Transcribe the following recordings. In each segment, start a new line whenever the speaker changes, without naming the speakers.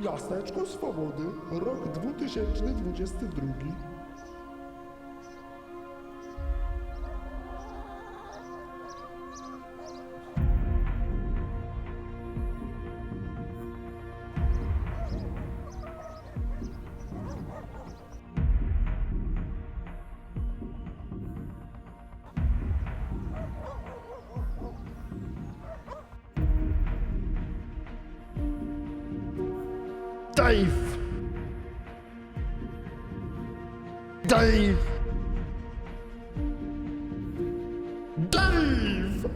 Miasteczko Swobody, rok 2022. Dave! Dave! Dave!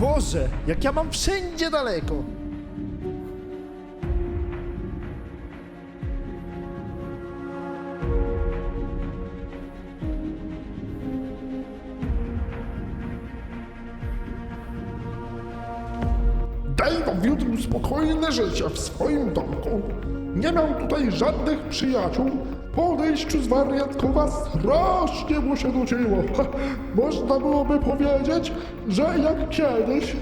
Boże, jak ja mam wszędzie daleko!
Wiódł spokojne życie w swoim domku. Nie miał tutaj żadnych przyjaciół. Po odejściu z wariatkowa strasznie mu się nudziło. Można byłoby powiedzieć, że jak kiedyś.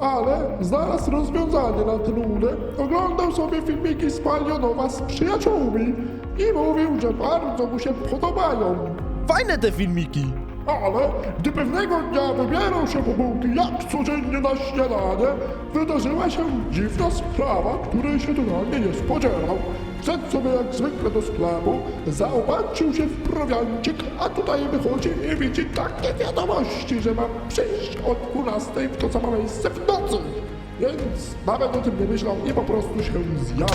Ale znalazł rozwiązanie na tę nudę. Oglądał sobie filmiki z Palionowa z przyjaciółmi i mówił, że bardzo mu się podobają.
Fajne te filmiki!
Ale gdy pewnego dnia wybierał się po bułki jak codziennie na śniadanie, wydarzyła się dziwna sprawa, której się totalnie nie spodziewał. Wszedł sobie jak zwykle do sklepu, zaopatrzył się w prowiancik, a tutaj wychodzi i widzi takie wiadomości, że ma przyjść o 12 w to samo miejsce w nocy. Więc nawet o tym nie myślał i po prostu się zjawił.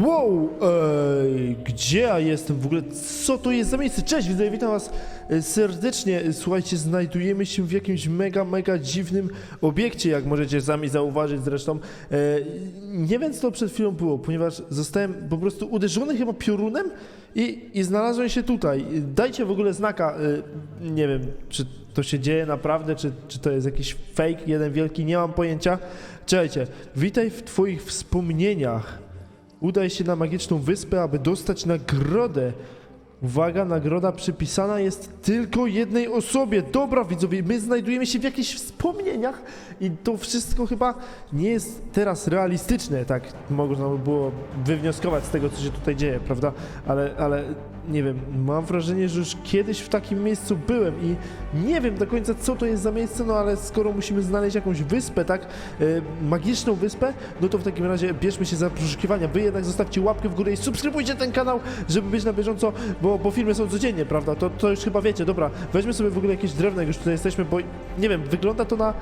Wow, ej, gdzie ja jestem w ogóle? Co to jest za miejsce? Cześć, widzę, witam was e, serdecznie. Słuchajcie, znajdujemy się w jakimś mega, mega dziwnym obiekcie, jak możecie sami zauważyć zresztą. E, nie wiem, co to przed chwilą było, ponieważ zostałem po prostu uderzony chyba piorunem i, i znalazłem się tutaj. Dajcie w ogóle znaka, e, nie wiem, czy to się dzieje naprawdę, czy, czy to jest jakiś fake, jeden wielki, nie mam pojęcia. Czekajcie, witaj w twoich wspomnieniach. Udaj się na magiczną wyspę, aby dostać nagrodę. Uwaga, nagroda przypisana jest tylko jednej osobie. Dobra, widzowie, my znajdujemy się w jakichś wspomnieniach i to wszystko chyba nie jest teraz realistyczne, tak można by było wywnioskować z tego, co się tutaj dzieje, prawda? Ale, ale nie wiem, mam wrażenie, że już kiedyś w takim miejscu byłem i nie wiem do końca, co to jest za miejsce, no ale skoro musimy znaleźć jakąś wyspę, tak, e, magiczną wyspę, no to w takim razie bierzmy się za poszukiwania. Wy jednak zostawcie łapkę w górę i subskrybujcie ten kanał, żeby być na bieżąco, bo, bo filmy są codziennie, prawda? To, to już chyba wiecie, dobra, weźmy sobie w ogóle jakieś drewno, jak już tutaj jesteśmy, bo nie wiem, wygląda to na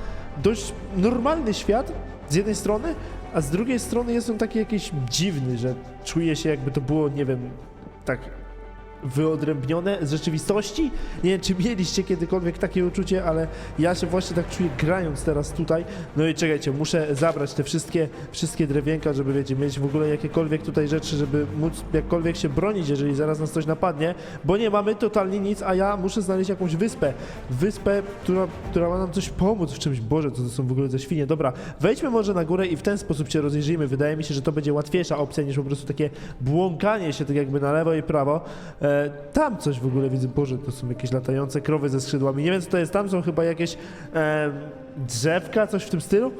dość normalny świat z jednej strony, a z drugiej strony jest on taki jakiś dziwny, że czuję się jakby to było, nie wiem, tak wyodrębnione z rzeczywistości. Nie wiem, czy mieliście kiedykolwiek takie uczucie, ale ja się właśnie tak czuję grając teraz tutaj. No i czekajcie, muszę zabrać te wszystkie, wszystkie drewienka, żeby wiecie, mieć w ogóle jakiekolwiek tutaj rzeczy, żeby móc jakkolwiek się bronić, jeżeli zaraz nas coś napadnie, bo nie mamy totalnie nic, a ja muszę znaleźć jakąś wyspę. Wyspę, która, która ma nam coś pomóc w czymś. Boże, co to są w ogóle za świnie. Dobra, wejdźmy może na górę i w ten sposób się rozejrzyjmy. Wydaje mi się, że to będzie łatwiejsza opcja niż po prostu takie błąkanie się tak jakby na lewo i prawo. E, tam coś w ogóle widzę, Boże, to są jakieś latające krowy ze skrzydłami. Nie wiem co to jest, tam są chyba jakieś e, drzewka, coś w tym stylu.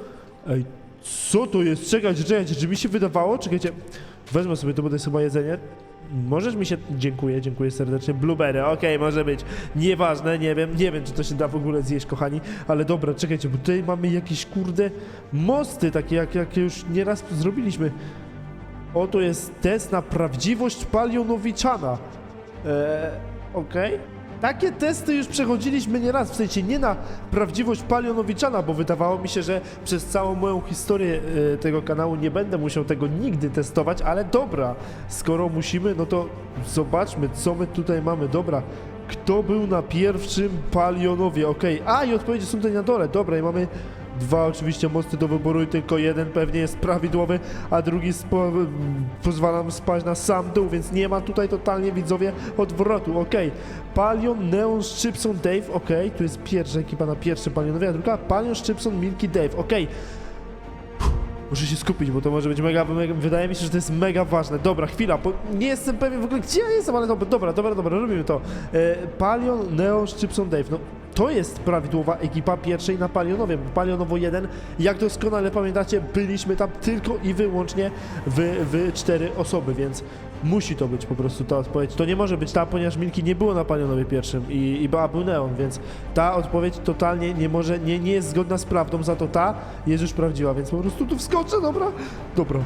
Ej, co to jest? Czekajcie, czekajcie, czy mi się wydawało? Czekajcie, wezmę sobie to, jest chyba jedzenie. Możesz mi się... Dziękuję, dziękuję serdecznie. Blueberry, okej, może być. Nieważne, nie wiem, nie wiem, czy to się da w ogóle zjeść, kochani. Ale dobra, czekajcie, bo tutaj mamy jakieś, kurde, mosty, takie jak, jakie już nieraz zrobiliśmy. Oto jest test na prawdziwość palionowiczana. Okej. Takie testy już przechodziliśmy nieraz, w sensie nie na prawdziwość palionowiczana, bo wydawało mi się, że przez całą moją historię e, tego kanału nie będę musiał tego nigdy testować, ale dobra, skoro musimy, no to zobaczmy, co my tutaj mamy. Dobra, kto był na pierwszym palionowie? Okej, a i odpowiedzi są tutaj na dole. Dobra, i mamy dwa oczywiście mosty do wyboru i tylko jeden pewnie jest prawidłowy, a drugi spo, pozwala nam spać na sam dół, więc nie ma tutaj totalnie widzowie odwrotu, okej. Palion, Neon, Szczypson, Dave, okej, tu jest pierwsza ekipa na pierwszym Palionowie, a druga Palion, Szczypson, Milky, Dave, okej. Muszę się skupić, bo to może być mega, mega, wydaje mi się, że to jest mega ważne. Dobra, chwila, bo nie jestem pewien w ogóle, gdzie ja jestem, ale dobra, dobra, dobra, dobra robimy to. E, Palion, Neo, Szczypson, Dave, no to jest prawidłowa ekipa pierwszej na Palionowie, Palionowo 1, jak doskonale pamiętacie, byliśmy tam tylko i wyłącznie w, w cztery osoby, więc musi to być po prostu ta odpowiedź. To nie może być ta, ponieważ Milki nie było na Palionowie pierwszym i, i była był Neon, więc ta odpowiedź totalnie nie może, nie, nie jest zgodna z prawdą, za to ta jest już prawdziwa, więc po prostu tu wskoczę, dobra? Dobra.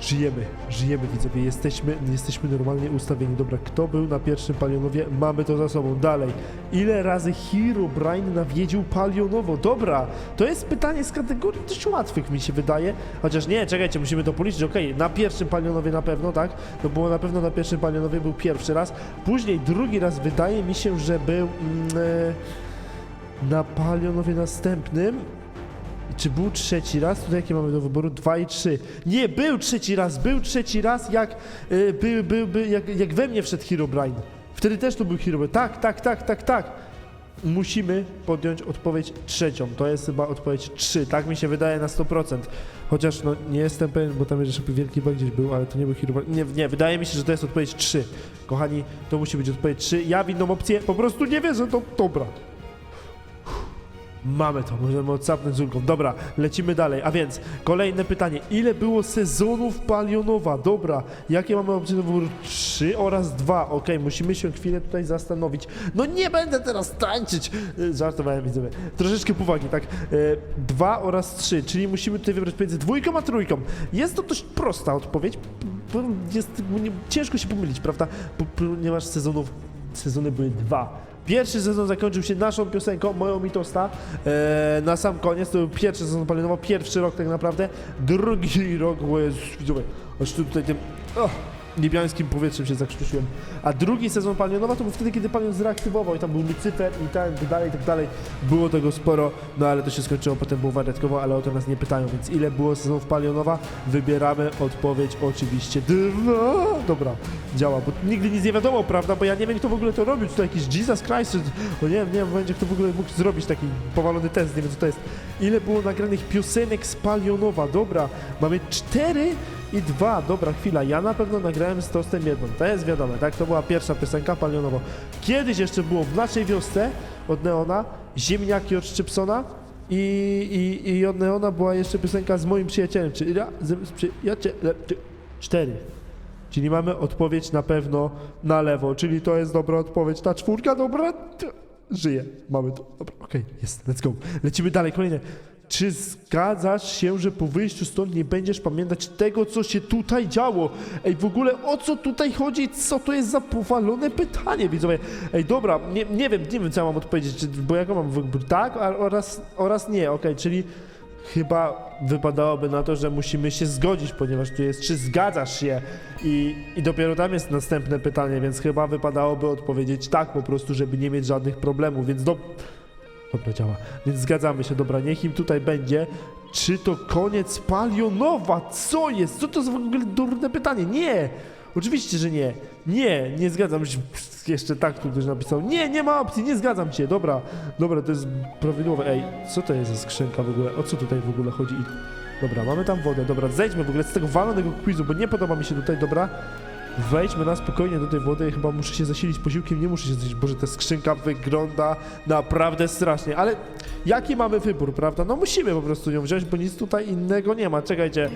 Żyjemy, żyjemy widzowie, jesteśmy, jesteśmy normalnie ustawieni. Dobra, kto był na pierwszym Palionowie? Mamy to za sobą. Dalej. Ile razy Hero Brian nawiedził Palionowo? Dobra, to jest pytanie z kategorii dość łatwych mi się wydaje. Chociaż nie, czekajcie, musimy to policzyć. Okej, na pierwszym Palionowie na pewno, tak? To było na pewno na pierwszym Palionowie był pierwszy raz. Później drugi raz wydaje mi się, że był mm, e, na Palionowie następnym. Czy był trzeci raz? Tutaj jakie mamy do wyboru? Dwa i trzy. Nie, był trzeci raz, był trzeci raz, jak, y, był, był, był, jak, jak we mnie wszedł Herobrine. Wtedy też tu był Herobrine. Tak, tak, tak, tak, tak. Musimy podjąć odpowiedź trzecią. To jest chyba odpowiedź trzy. Tak mi się wydaje na 100%. Chociaż no, nie jestem pewien, bo tam jeszcze wielki bug gdzieś był, ale to nie był Herobrine. Nie, nie, wydaje mi się, że to jest odpowiedź trzy. Kochani, to musi być odpowiedź trzy. Ja w inną opcję po prostu nie wierzę, to dobra. Mamy to, możemy odsapnąć z ulgą. Dobra, lecimy dalej. A więc kolejne pytanie. Ile było sezonów Palionowa? Dobra, jakie mamy opcje wyboru? Trzy oraz dwa. Okej, musimy się chwilę tutaj zastanowić. No nie będę teraz tańczyć! Y, Żartowałem, widzowie. Troszeczkę powagi, tak? Y, Dwa oraz trzy, czyli musimy tutaj wybrać pomiędzy dwójką a trójką. Jest to dość prosta odpowiedź. Jest, ciężko się pomylić, prawda? Ponieważ sezonów, sezony były dwa. Pierwszy sezon zakończył się naszą piosenką, moją mitosta. Eee, na sam koniec to był pierwszy sezon Palionowa, pierwszy rok tak naprawdę. Drugi rok, bo jest, aż tu tutaj tym oh, niebiańskim powietrzem się zakrztusiłem. A drugi sezon Palionowa to był wtedy, kiedy Palion zreaktywował i tam był Lucyfer i tak dalej, i tak dalej. Było tego sporo, no ale to się skończyło, potem było wariatkowo, ale o to nas nie pytają, więc ile było sezonów Palionowa? Wybieramy odpowiedź oczywiście dwa. Dobra, działa, bo nigdy nic nie wiadomo, prawda, bo ja nie wiem, kto w ogóle to robił, czy to jakiś Jesus Christ, czy... No nie wiem, nie wiem, będzie kto w ogóle mógł zrobić taki powalony test, nie wiem co to jest. Ile było nagranych piosenek z Palionowa? Dobra, mamy cztery i dwa. Dobra, chwila, ja na pewno nagrałem z Tostem jedną, to jest wiadome, tak? To była pierwsza piosenka Palionowo. Kiedyś jeszcze było w naszej wiosce od Neona, Ziemniaki od Szczypsona i, i, i od Neona była jeszcze piosenka z moim przyjacielem, czyli ja z, z przyjacielem, czy- cztery. Czyli mamy odpowiedź na pewno na lewo, czyli to jest dobra odpowiedź. Ta czwórka, dobra, żyje. Mamy to. Dobra, okej, jest, let's go. Lecimy dalej, kolejne. Czy zgadzasz się, że po wyjściu stąd nie będziesz pamiętać tego, co się tutaj działo? Ej, w ogóle o co tutaj chodzi? Co to jest za powalone pytanie, widzowie? Ej, dobra, nie, nie wiem, nie wiem, co ja mam odpowiedzieć, czy, bo jaką mam wybór? Tak oraz, oraz nie, okej, czyli chyba wypadałoby na to, że musimy się zgodzić, ponieważ tu jest, czy zgadzasz się i, i dopiero tam jest następne pytanie, więc chyba wypadałoby odpowiedzieć tak po prostu, żeby nie mieć żadnych problemów, więc do... Dobra, działa. Więc zgadzamy się, dobra, niech im tutaj będzie. Czy to koniec Palionowa? Co jest? Co to za w ogóle durne pytanie? Nie! Oczywiście, że nie. Nie, nie zgadzam się. Jeszcze tak tu ktoś napisał. Nie, nie ma opcji, nie zgadzam się. Dobra, dobra, to jest prawidłowe. Ej, co to jest za skrzynka w ogóle? O co tutaj w ogóle chodzi? Dobra, mamy tam wodę. Dobra, zejdźmy w ogóle z tego walonego quizu, bo nie podoba mi się tutaj, dobra? Wejdźmy na spokojnie do tej wody, chyba muszę się zasilić posiłkiem, nie muszę się zasilić, Boże, ta skrzynka wygląda naprawdę strasznie, ale jaki mamy wybór, prawda? No musimy po prostu ją wziąć, bo nic tutaj innego nie ma, czekajcie,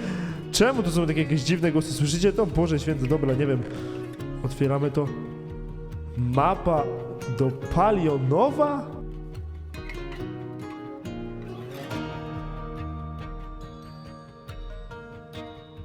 czemu to są takie jakieś dziwne głosy, słyszycie to? Boże święty, dobra, nie wiem, otwieramy to, mapa do Palionowa?